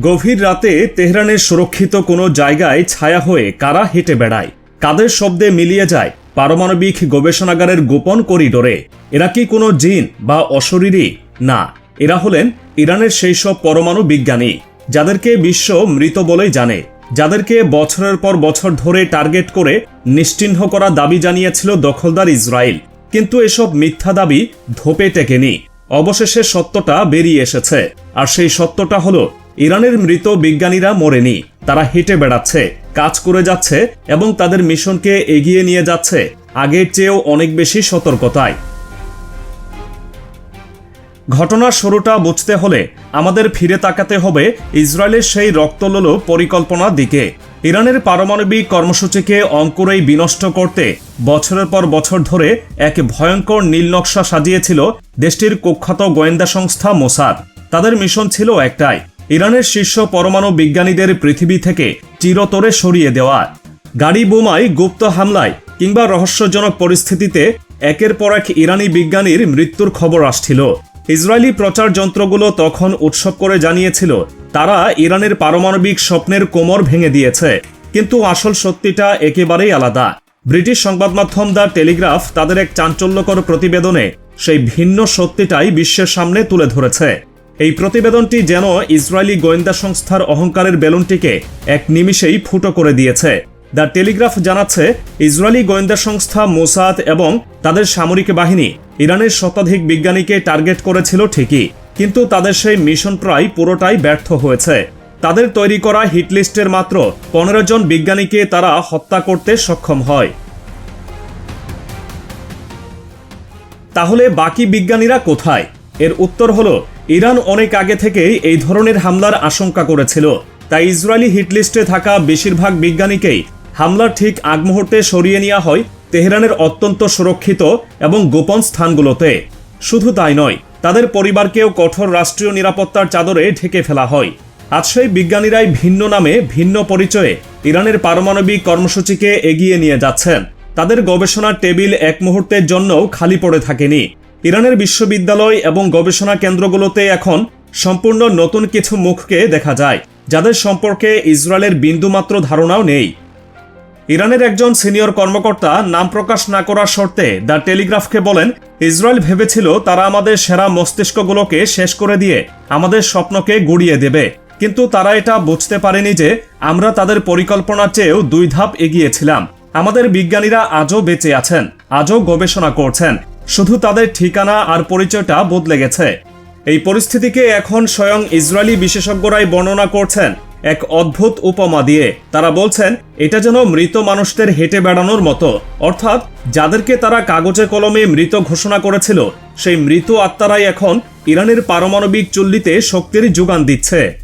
গভীর রাতে তেহরানের সুরক্ষিত কোনো জায়গায় ছায়া হয়ে কারা হেঁটে বেড়ায়? কাদের শব্দে মিলিয়ে যায় পারমাণবিক গবেষণাগারের গোপন করিডোরে? এরা কি কোনো জিন বা অশরীরী? না, এরা হলেন ইরানের সেই সব পরমাণু বিজ্ঞানী, যাদেরকে বিশ্ব মৃত বলেই জানে, যাদেরকে বছরের পর বছর ধরে টার্গেট করে নিশ্চিহ্ন করা দাবি জানিয়েছিল দখলদার ইসরায়েল। কিন্তু এসব মিথ্যা দাবি ধোপে টেকেনি। অবশেষে সত্যটা বেরিয়ে এসেছে। আর সেই সত্যটা হলো ইরানের মৃত বিজ্ঞানীরা মরেনি, তারা হেঁটে বেড়াচ্ছে, কাজ করে যাচ্ছে এবং তাদের মিশনকে এগিয়ে নিয়ে যাচ্ছে, আগের চেয়েও অনেক বেশি সতর্কতায়। ঘটনার শুরুটা বুঝতে হলে আমাদের ফিরে তাকাতে হবে ইসরায়েলের সেই রক্তলোল পরিকল্পনার দিকে। ইরানের পারমাণবিক কর্মসূচিকে অঙ্কুরেই বিনষ্ট করতে বছরের পর বছর ধরে এক ভয়ঙ্কর নীলনকশা সাজিয়েছিল দেশটির কুখ্যাত গোয়েন্দা সংস্থা মোসাদ। তাদের মিশন ছিল একটাই ইরানের শীর্ষ পরমাণু বিজ্ঞানীদের পৃথিবী থেকে চিরতরে সরিয়ে দেওয়া। গাড়ি বোমায় গুপ্ত হামলায় কিংবা রহস্যজনক পরিস্থিতিতে একের পর এক ইরানি বিজ্ঞানীর মৃত্যুর খবর আসছিল। ইসরায়েলি প্রচার যন্ত্রগুলো তখন উৎসব করে জানিয়েছিল, তারা ইরানের পারমাণবিক স্বপ্নের কোমর ভেঙে দিয়েছে। কিন্তু আসল সত্যিটা একেবারেই আলাদা। ব্রিটিশ সংবাদ মাধ্যম দ্য টেলিগ্রাফ তাদের এক চাঞ্চল্যকর প্রতিবেদনে সেই ভিন্ন সত্যিটাই বিশ্বের সামনে তুলে ধরেছে। এই প্রতিবেদনটি যেন ইসরায়েলি গোয়েন্দা সংস্থার অহংকারের বেলুনটিকে এক নিমিষেই ফুটো করে দিয়েছে। দ্য টেলিগ্রাফ জানাচ্ছে, ইসরায়েলি গোয়েন্দা সংস্থা মোসাদ এবং তাদের সামরিক বাহিনী ইরানের শতাধিক বিজ্ঞানীকে টার্গেট করেছিল ঠিকই, কিন্তু তাদের সেই মিশন প্রায় পুরোটাই ব্যর্থ হয়েছে। তাদের তৈরি করা হিটলিস্টের মাত্র পনেরো জন বিজ্ঞানীকে তারা হত্যা করতে সক্ষম হয়। তাহলে বাকি বিজ্ঞানীরা কোথায়? এর উত্তর হলো ইরান অনেক আগে থেকেই এই ধরনের হামলার আশঙ্কা করেছিল। তাই ইসরায়েলি হিটলিস্টে থাকা বেশিরভাগ বিজ্ঞানীকেই হামলার ঠিক আগ মুহূর্তে সরিয়ে নেওয়া হয় তেহরানের অত্যন্ত সুরক্ষিত এবং গোপন স্থানগুলোতে। শুধু তাই নয়, তাদের পরিবারকেও কঠোর রাষ্ট্রীয় নিরাপত্তার চাদরে ঢেকে ফেলা হয়। আজ সেই বিজ্ঞানীরাই ভিন্ন নামে ভিন্ন পরিচয়ে ইরানের পারমাণবিক কর্মসূচিকে এগিয়ে নিয়ে যাচ্ছেন। তাদের গবেষণার টেবিল এক মুহূর্তের জন্যও খালি পড়ে থাকেনি। ইরানের বিশ্ববিদ্যালয় এবং গবেষণা কেন্দ্রগুলোতে এখন সম্পূর্ণ নতুন কিছু মুখকে দেখা যায়, যাদের সম্পর্কে ইসরায়েলের বিন্দুমাত্র ধারণাও নেই। ইরানের একজন সিনিয়র কর্মকর্তা নাম প্রকাশ না করার শর্তে দ্য টেলিগ্রাফকে বলেন, ইসরায়েল ভেবেছিল তারা আমাদের সেরা মস্তিষ্কগুলোকে শেষ করে দিয়ে আমাদের স্বপ্নকে গুড়িয়ে দেবে। কিন্তু তারা এটা বুঝতে পারেনি যে আমরা তাদের পরিকল্পনার চেয়েও দুই ধাপ এগিয়েছিলাম। আমাদের বিজ্ঞানীরা আজও বেঁচে আছেন, আজও গবেষণা করছেন। শুধু তাদের ঠিকানা আর পরিচয়টা বদলে গেছে। এই পরিস্থিতিকে এখন স্বয়ং ইসরায়েলি বিশেষজ্ঞরাই বর্ণনা করছেন এক অদ্ভুত উপমা দিয়ে। তারা বলছেন, এটা যেন মৃত মানুষদের হেঁটে বেড়ানোর মতো। অর্থাৎ যাদেরকে তারা কাগজে কলমে মৃত ঘোষণা করেছিল, সেই মৃত আত্মারাই এখন ইরানের পারমাণবিক চুল্লিতে শক্তির যোগান দিচ্ছে।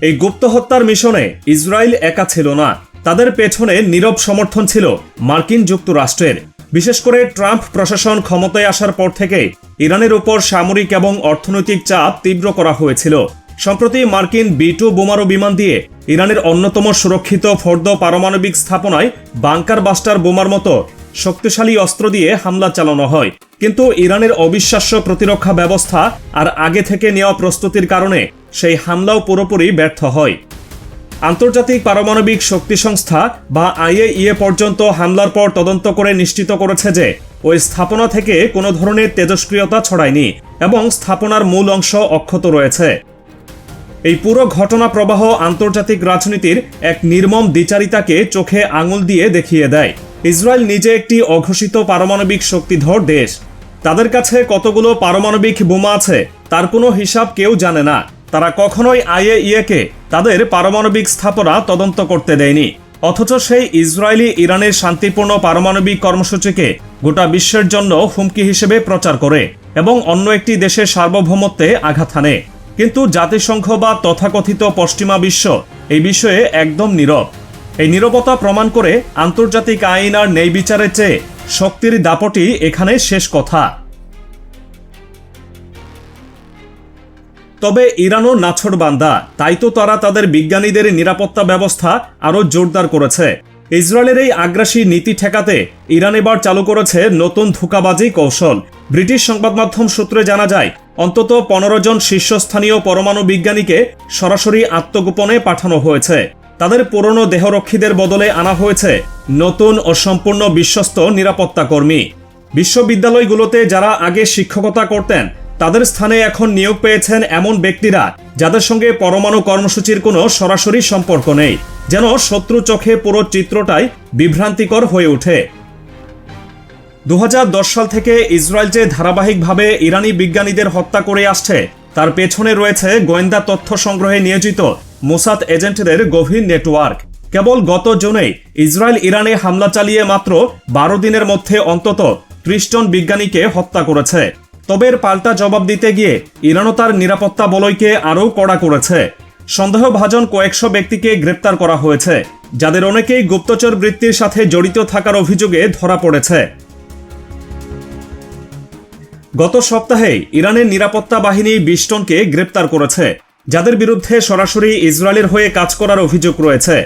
এই গুপ্ত হত্যার মিশনে ইসরায়েল একা ছিল না। তাদের পেছনে নীরব সমর্থন ছিল মার্কিন যুক্তরাষ্ট্রের। বিশেষ করে ট্রাম্প প্রশাসন ক্ষমতায় আসার পর থেকে ইরানের উপর সামরিক এবং অর্থনৈতিক চাপ তীব্র করা হয়েছিল। সম্প্রতি মার্কিন বি টু বোমারু বিমান দিয়ে ইরানের অন্যতম সুরক্ষিত ফর্দ পারমাণবিক স্থাপনায় বাংকার বাস্টার বোমার মতো শক্তিশালী অস্ত্র দিয়ে হামলা চালানো হয়। কিন্তু ইরানের অবিশ্বাস্য প্রতিরক্ষা ব্যবস্থা আর আগে থেকে নেওয়া প্রস্তুতির কারণে সেই হামলাও পুরোপুরি ব্যর্থ হয়। আন্তর্জাতিক পারমাণবিক শক্তি সংস্থা বা আইএইএ পর্যন্ত হামলার পর তদন্ত করে নিশ্চিত করেছে যে ওই স্থাপনা থেকে কোনো ধরনের তেজস্ক্রিয়তা ছড়ায়নি এবং স্থাপনার মূল অংশ অক্ষত রয়েছে। এই পুরো ঘটনা প্রবাহ আন্তর্জাতিক রাজনীতির এক নির্মম দ্বিচারিতাকে চোখে আঙুল দিয়ে দেখিয়ে দেয়। ইসরায়েল নিজে একটি অঘোষিত পারমাণবিক শক্তিধর দেশ। তাদের কাছে কতগুলো পারমাণবিক বোমা আছে, তার কোনো হিসাব কেউ জানে না। তারা কখনোই আইএইএকে তাদের পারমাণবিক স্থাপনা তদন্ত করতে দেয়নি। অথচ সেই ইসরায়েলি ইরানের শান্তিপূর্ণ পারমাণবিক কর্মসূচিকে গোটা বিশ্বের জন্য হুমকি হিসেবে প্রচার করে এবং অন্য একটি দেশের সার্বভৌমত্বে আঘাত হানে। কিন্তু জাতিসংঘ বা তথাকথিত পশ্চিমা বিশ্ব এই বিষয়ে একদম নীরব। এই নীরবতা প্রমাণ করে আন্তর্জাতিক আইন আর ন্যায় বিচারের চেয়ে শক্তির দাপটি এখানে শেষ কথা। তবে ইরানও নাছড় বান্দা। তাই তো তারা তাদের বিজ্ঞানীদের নিরাপত্তা ব্যবস্থা আরও জোরদার করেছে। ইসরায়েলের এই আগ্রাসী নীতি ঠেকাতে ইরান এবার চালু করেছে নতুন ধোকাবাজি কৌশল। ব্রিটিশ সংবাদ মাধ্যম সূত্রে জানা যায়, অন্তত পনেরো জন শীর্ষস্থানীয় পরমাণু বিজ্ঞানীকে সরাসরি আত্মগোপনে পাঠানো হয়েছে। তাদের পুরনো দেহরক্ষীদের বদলে আনা হয়েছে নতুন ও সম্পূর্ণ বিশ্বস্ত নিরাপত্তা কর্মী বিশ্ববিদ্যালয়গুলোতে যারা আগে শিক্ষকতা করতেন তাদের স্থানে এখন নিয়োগ পেয়েছেন এমন ব্যক্তিরা যাদের সঙ্গে পরমাণু কর্মসূচির কোনো সরাসরি সম্পর্ক নেই, যেন শত্রু চোখে পুরো চিত্রটাই বিভ্রান্তিকর হয়ে ওঠে। দু হাজার দশ সাল থেকে ইসরায়েল যে ধারাবাহিকভাবে ইরানি বিজ্ঞানীদের হত্যা করে আসছে, তার পেছনে রয়েছে গোয়েন্দা তথ্য সংগ্রহে নিয়োজিত মোসাদ এজেন্টদের গভীর নেটওয়ার্ক। কেবল গত জুনেই ইসরায়েল ইরানে হামলা চালিয়ে মাত্র বারো দিনের মধ্যে অন্তত ত্রিশ জন বিজ্ঞানীকে হত্যা করেছে। তবে এর পাল্টা জবাব দিতে গিয়ে ইরানও তার নিরাপত্তা বলয়কে আরও কড়া করেছে। সন্দেহভাজন কয়েকশো ব্যক্তিকে গ্রেপ্তার করা হয়েছে, যাদের অনেকেই গুপ্তচর বৃত্তির সাথে জড়িত থাকার অভিযোগে ধরা পড়েছে। গত সপ্তাহে ইরানের নিরাপত্তা বাহিনী বিশ টনকে গ্রেপ্তার করেছে, যাদের বিরুদ্ধে সরাসরি ইসরায়েলের হয়ে কাজ করার অভিযোগ রয়েছে।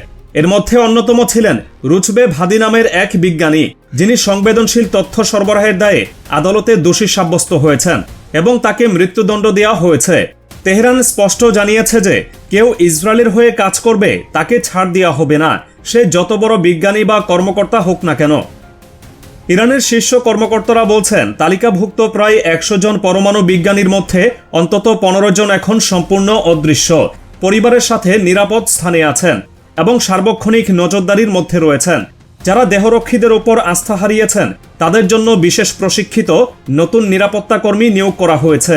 এর মধ্যে অন্যতম ছিলেন রুচবে ভাদি নামের এক বিজ্ঞানী। যিনি সংবেদনশীল তথ্য সরবরাহের দায়ে আদালতে দোষী সাব্যস্ত হয়েছেন এবং তাকে মৃত্যুদণ্ড দেওয়া হয়েছে। তেহরান স্পষ্ট জানিয়েছে যে কেউ ইসরায়েলের হয়ে কাজ করবে, তাকে ছাড় দেওয়া হবে না। সে যত বড় বিজ্ঞানী বা কর্মকর্তা হোক না কেন। ইরানের শীর্ষ কর্মকর্তারা বলছেন, তালিকাভুক্ত প্রায় একশো জন পরমাণু বিজ্ঞানীর মধ্যে অন্তত পনেরো জন এখন সম্পূর্ণ অদৃশ্য। পরিবারের সাথে নিরাপদ স্থানে আছেন এবং সার্বক্ষণিক নজরদারির মধ্যে রয়েছেন। যারা দেহরক্ষীদের ওপর আস্থা হারিয়েছেন, তাদের জন্য বিশেষ প্রশিক্ষিত নতুন নিরাপত্তা কর্মী নিয়োগ করা হয়েছে।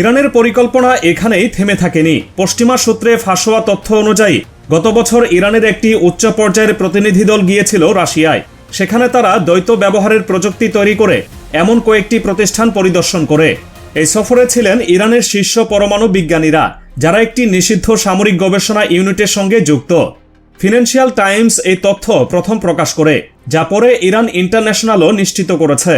ইরানের পরিকল্পনা এখানেই থেমে থাকেনি। পশ্চিমা সূত্রে ফাঁসোয়া তথ্য অনুযায়ী, গত বছর ইরানের একটি উচ্চ পর্যায়ের প্রতিনিধি দল গিয়েছিল রাশিয়ায়। সেখানে তারা দ্বৈত ব্যবহারের প্রযুক্তি তৈরি করে এমন কয়েকটি প্রতিষ্ঠান পরিদর্শন করে। এই সফরে ছিলেন ইরানের শীর্ষ পরমাণু বিজ্ঞানীরা, যারা একটি নিষিদ্ধ সামরিক গবেষণা ইউনিটের সঙ্গে যুক্ত। ফিনান্সিয়াল টাইমস এই তথ্য প্রথম প্রকাশ করে, যা পরে ইরান ইন্টারন্যাশনালও নিশ্চিত করেছে।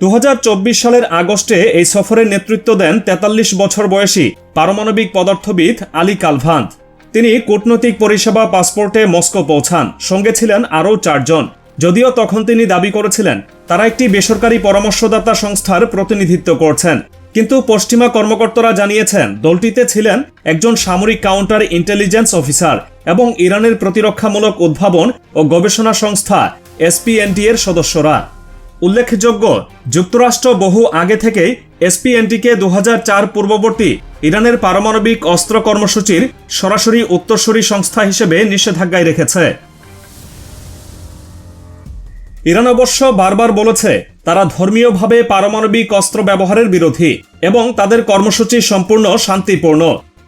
দু হাজার চব্বিশ সালের আগস্টে এই সফরের নেতৃত্ব দেন ৪৩ বছর বয়সী পারমাণবিক পদার্থবিদ আলী কালভান্ত। তিনি কূটনৈতিক পরিষেবা, পাসপোর্টে মস্কো পৌঁছান, সঙ্গে ছিলেন আরও চারজন। যদিও তখন তিনি দাবি করেছিলেন, তারা একটি বেসরকারি পরামর্শদাতা সংস্থার প্রতিনিধিত্ব করছেন। কিন্তু পশ্চিমা কর্মকর্তারা জানিয়েছেন, দলটিতে ছিলেন একজন সামরিক কাউন্টার ইন্টেলিজেন্স অফিসার। এবং ইরানের প্রতিরক্ষামূলক উদ্ভাবন ও গবেষণা সংস্থা এসপিএনটি এর সদস্যরা। উল্লেখযোগ্য, যুক্তরাষ্ট্র বহু আগে থেকেই এসপিএনটিকে দু পূর্ববর্তী ইরানের পারমাণবিক অস্ত্র কর্মসূচির সরাসরি উত্তরসূরি সংস্থা হিসেবে নিষেধাজ্ঞায় রেখেছে। ইরান অবশ্য বারবার বলেছে, তারা ধর্মীয়ভাবে পারমাণবিক অস্ত্র ব্যবহারের বিরোধী এবং তাদের কর্মসূচি সম্পূর্ণ শান্তিপূর্ণ।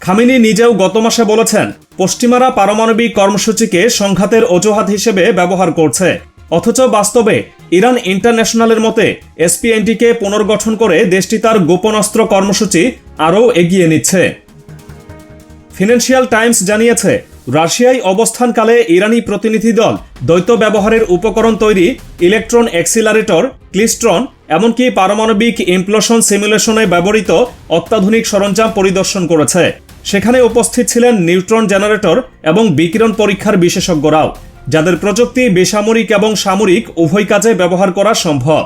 খামিনি নিজেও গত মাসে বলেছেন পশ্চিমারা পারমাণবিক কর্মসূচিকে সংঘাতের অজুহাত হিসেবে ব্যবহার করছে। অথচ বাস্তবে ইরান ইন্টারন্যাশনালের মতে এসপিএনটিকে পুনর্গঠন করে দেশটি তার গোপন অস্ত্র কর্মসূচি আরও এগিয়ে নিচ্ছে। ফিনান্সিয়াল টাইমস জানিয়েছে, রাশিয়ায় অবস্থানকালে ইরানি প্রতিনিধি দল দ্বৈত ব্যবহারের উপকরণ তৈরি ইলেকট্রন এক্সিলারেটর ক্লিস্ট্রন, এমনকি পারমাণবিক ইমপ্লোশন সিমুলেশনে ব্যবহৃত অত্যাধুনিক সরঞ্জাম পরিদর্শন করেছে। সেখানে উপস্থিত ছিলেন নিউট্রন জেনারেটর এবং বিকিরণ পরীক্ষার বিশেষজ্ঞরাও, যাদের প্রযুক্তি বেসামরিক এবং সামরিক উভয় কাজে ব্যবহার করা সম্ভব।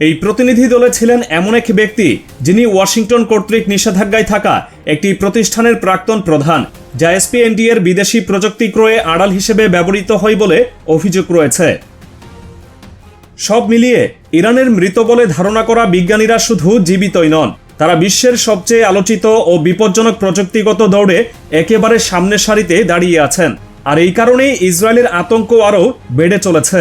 এই প্রতিনিধি দলে ছিলেন এমন এক ব্যক্তি যিনি ওয়াশিংটন কর্তৃক নিষেধাজ্ঞায় থাকা একটি প্রতিষ্ঠানের প্রাক্তন প্রধান, যা এসপিএনডি এর বিদেশি প্রযুক্তি ক্রয়ে আড়াল হিসেবে ব্যবহৃত হয় বলে অভিযোগ রয়েছে। সব মিলিয়ে ইরানের মৃত বলে ধারণা করা বিজ্ঞানীরা শুধু জীবিতই নন তারা বিশ্বের সবচেয়ে আলোচিত ও বিপজ্জনক প্রযুক্তিগত দৌড়ে একেবারে সামনের সারিতে দাঁড়িয়ে আছেন। আর এই কারণেই ইসরায়েলের আতঙ্ক আরও বেড়ে চলেছে।